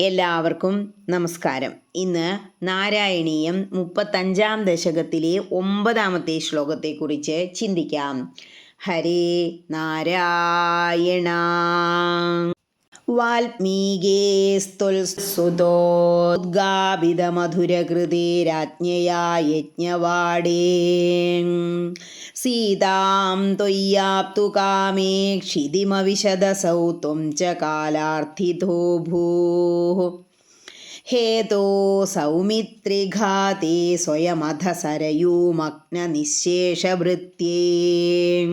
എല്ലാവർക്കും നമസ്കാരം. ഇന്ന് നാരായണീയം മുപ്പത്തഞ്ചാം ദശകത്തിലെ ഒമ്പതാമത്തെ ശ്ലോകത്തെക്കുറിച്ച് ചിന്തിക്കാം. ഹരേ നാരായണ. വാൽമീകേസ്തുൽസുതോദ്ഗാപിതമധുരകൃതി രാജ്ഞയാ യജ്ഞവാടേ. സീതാം ത്വയ്യാപ്തു കാമേ ക്ഷിതിമവിശദസൗ ത്വം ച കാലാർത്ഥിതോ ഭൂः ഹേതോ സൗമിത്രിഘാതേ സ്വയമധ സരയൂമഗ്നനിശേഷഭൃത്യേ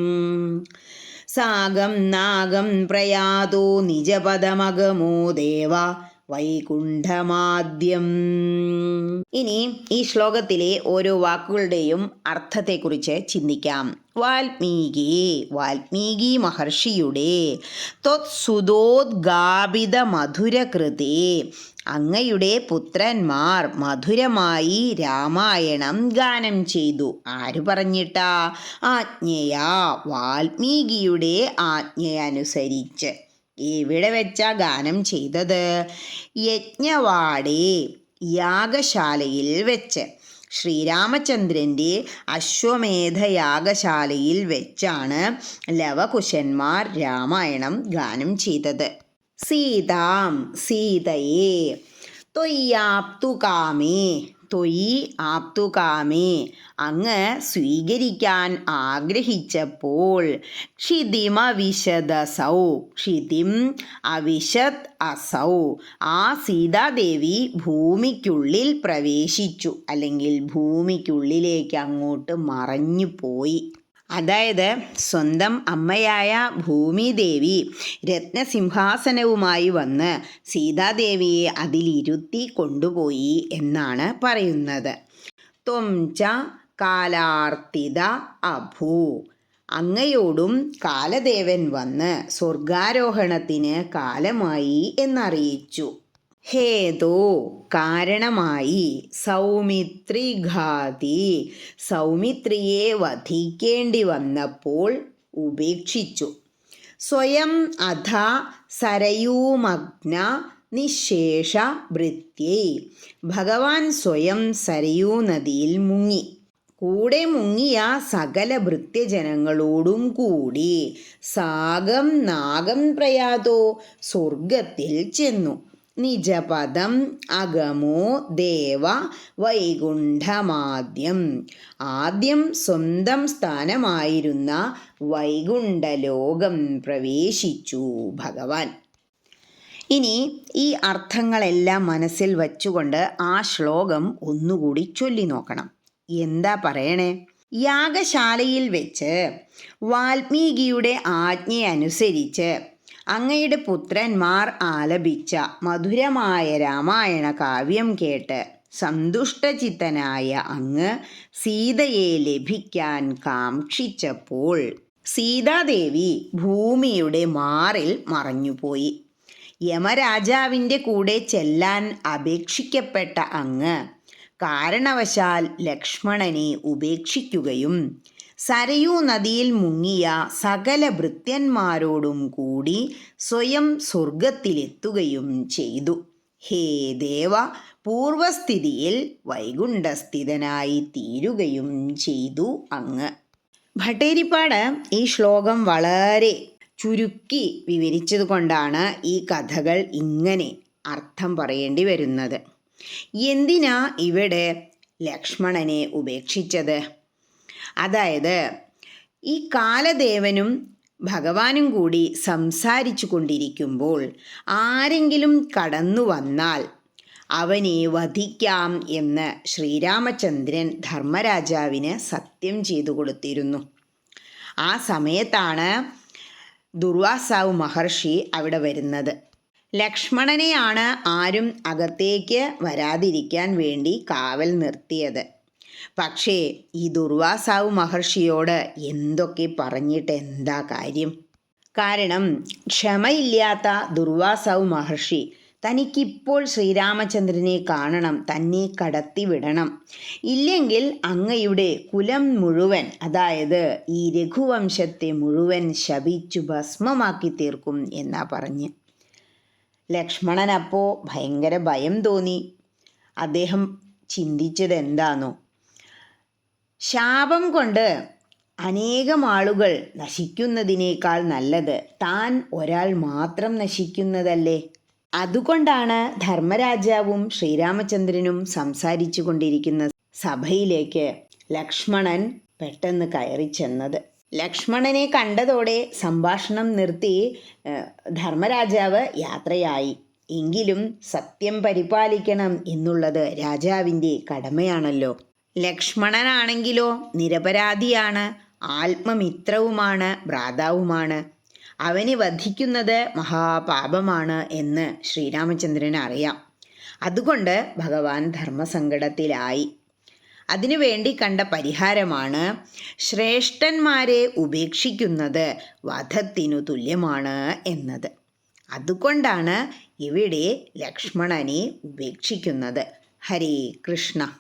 സാഗം നാഗം പ്രയാതോ നിജപദമഗമോ ദേവ. വൈകുണ്ഠമാദ്യം. ഇനി ഈ ശ്ലോകത്തിലെ ഓരോ വാക്കുകളുടെയും അർത്ഥത്തെക്കുറിച്ച് ചിന്തിക്കാം. വാൽമീകി വാൽമീകി മഹർഷിയുടെ ത്വത്സുതോദ്ഗാപിത മധുരകൃതി അങ്ങയുടെ പുത്രന്മാർ മധുരമായി രാമായണം ഗാനം ചെയ്തു ആര് പറഞ്ഞിട്ടാ? ആജ്ഞയാ വാൽമീകിയുടെ ആജ്ഞയനുസരിച്ച്. എവിടെ വെച്ചാ ഗാനം ചെയ്തത്? യജ്ഞവാടി യാഗശാലയിൽ വെച്ച്. ശ്രീരാമചന്ദ്രന്റെ അശ്വമേധ യാഗശാലയിൽ വെച്ചാണ് ലവകുശന്മാർ രാമായണം ഗാനം ചെയ്തത്. സീതാം സീതയെ തൊയ്യാപ്തു കാമേ തൊയ് ആപ്തുകാമേ. അങ്ങ് സ്വീകരിക്കാൻ ആഗ്രഹിച്ചപ്പോൾ ക്ഷിതിമവിശദസൗ ക്ഷിതിം അവിശത് അസൗ. ആ സീതാദേവി ഭൂമിക്കുള്ളിൽ പ്രവേശിച്ചു. അല്ലെങ്കിൽ ഭൂമിക്കുള്ളിലേക്ക് അങ്ങോട്ട് മറഞ്ഞു പോയി അതായത് സ്വന്തം അമ്മയായ ഭൂമിദേവി രത്നസിംഹാസനവുമായി വന്ന് സീതാദേവിയെ അതിലിരുത്തി കൊണ്ടുപോയി എന്നാണ് പറയുന്നത്. ത്വം ച കാലാർത്തിത അഭൂ. അങ്ങയോടും കാലദേവൻ വന്ന് സ്വർഗാരോഹണത്തിന് കാലമായി എന്നറിയിച്ചു. ഹേതോ കാരണമായി സൗമിത്രിഘാതി. സൗമിത്രിയെ വധിക്കേണ്ടി വന്നപ്പോൾ ഉപേക്ഷിച്ചു. സ്വയം അധ സരയൂമഗ്ന നിശേഷ ഭൃത്യേ. ഭഗവാൻ സ്വയം സരയൂ നദിയിൽ മുങ്ങി. കൂടെ മുങ്ങിയ സകല ഭൃത്യജനങ്ങളോടും കൂടി സാഗം നാഗം പ്രയാതോ സ്വർഗത്തിൽ ചെന്നു. നിജപദം അഗമോ ദേവ വൈകുണ്ഠമാദ്യം. ആദ്യം സ്വന്തം സ്ഥാനമായിരുന്ന വൈകുണ്ഠലോകം പ്രവേശിച്ചു ഭഗവാൻ. ഇനി ഈ അർത്ഥങ്ങളെല്ലാം മനസ്സിൽ വച്ചുകൊണ്ട് ആ ശ്ലോകം ഒന്നുകൂടി ചൊല്ലി നോക്കണം. എന്താ പറയണേ? യാഗശാലയിൽ വെച്ച് വാൽമീകിയുടെ ആജ്ഞയനുസരിച്ച് അങ്ങയുടെ പുത്രന്മാർ ആലപിച്ച മധുരമായ രാമായണ കാവ്യം കേട്ട് സന്തുഷ്ടചിത്തനായ അങ്ങ് സീതയെ ലഭിക്കാൻ കാക്ഷിച്ചപ്പോൾ സീതാദേവി ഭൂമിയുടെ മാറിൽ മറഞ്ഞുപോയി. യമരാജാവിന്റെ കൂടെ ചെല്ലാൻ അപേക്ഷിക്കപ്പെട്ട അങ്ങ് കാരണവശാൽ ലക്ഷ്മണനെ ഉപേക്ഷിക്കുകയും സരയൂ നദിയിൽ മുങ്ങിയ സകല ഭൃത്യന്മാരോടും കൂടി സ്വയം സ്വർഗത്തിലെത്തുകയും ചെയ്തു. ഹേ ദേവ പൂർവസ്ഥിതിയിൽ വൈകുണ്ഠസ്ഥിതനായി തീരുകയും ചെയ്തു അങ്ങ്. ഭട്ടേരിപ്പാട് ഈ ശ്ലോകം വളരെ ചുരുക്കി വിവരിച്ചത് കൊണ്ടാണ് ഈ കഥകൾ ഇങ്ങനെ അർത്ഥം പറയേണ്ടി വരുന്നത്. എന്തിനാ ഇവിടെ ലക്ഷ്മണനെ ഉപേക്ഷിച്ചത്? അതായത് ഈ കാലദേവനും ഭഗവാനും കൂടി സംസാരിച്ചു കൊണ്ടിരിക്കുമ്പോൾ ആരെങ്കിലും കടന്നു വന്നാൽ അവനെ വധിക്കാം എന്ന് ശ്രീരാമചന്ദ്രൻ ധർമ്മരാജാവിന് സത്യം ചെയ്തു കൊടുത്തിരുന്നു. ആ സമയത്താണ് ദുർവാസാവ് മഹർഷി അവിടെ വരുന്നത്. ലക്ഷ്മണനെയാണ് ആരും അകത്തേക്ക് വരാതിരിക്കാൻ വേണ്ടി കാവൽ നിർത്തിയത്. പക്ഷേ ഈ ദുർവാസാവ് മഹർഷിയോട് എന്തൊക്കെ പറഞ്ഞിട്ട് എന്താ കാര്യം? കാരണം ക്ഷമയില്ലാത്ത ദുർവാസാവ് മഹർഷി തനിക്കിപ്പോൾ ശ്രീരാമചന്ദ്രനെ കാണണം തന്നെ കടത്തിവിടണം ഇല്ലെങ്കിൽ അങ്ങയുടെ കുലം മുഴുവൻ അതായത് ഈ രഘുവംശത്തെ മുഴുവൻ ശപിച്ചു ഭസ്മമാക്കി തീർക്കും എന്നാ പറഞ്ഞ്. ലക്ഷ്മണനപ്പോൾ ഭയങ്കര ഭയം തോന്നി. അദ്ദേഹം ചിന്തിച്ചത് എന്താണോ ശാപം കൊണ്ട് അനേകം ആളുകൾ നശിക്കുന്നതിനേക്കാൾ നല്ലത് താൻ ഒരാൾ മാത്രം നശിക്കുന്നതല്ലേ? അതുകൊണ്ടാണ് ധർമ്മരാജാവും ശ്രീരാമചന്ദ്രനും സംസാരിച്ചു കൊണ്ടിരിക്കുന്ന സഭയിലേക്ക് ലക്ഷ്മണൻ പെട്ടെന്ന് കയറി ചെന്നത്. ലക്ഷ്മണനെ കണ്ടതോടെ സംഭാഷണം നിർത്തി ധർമ്മരാജാവ് യാത്രയായി. എങ്കിലും സത്യം പരിപാലിക്കണം എന്നുള്ളത് രാജാവിന്റെ കടമയാണല്ലോ. ലക്ഷ്മണനാണെങ്കിലോ നിരപരാധിയാണ് ആത്മമിത്രവുമാണ് ഭ്രാതാവുമാണ്. അവനെ വധിക്കുന്നത് മഹാപാപമാണ് എന്ന് ശ്രീരാമചന്ദ്രന് അറിയാം. അതുകൊണ്ട് ഭഗവാൻ ധർമ്മസങ്കടത്തിലായി. അതിനുവേണ്ടി കണ്ട പരിഹാരമാണ് ശ്രേഷ്ഠന്മാരെ ഉപേക്ഷിക്കുന്നത് വധത്തിനു തുല്യമാണ് എന്നത്. അതുകൊണ്ടാണ് ഇവിടെ ലക്ഷ്മണനെ ഉപേക്ഷിക്കുന്നത്. ഹരേ കൃഷ്ണ.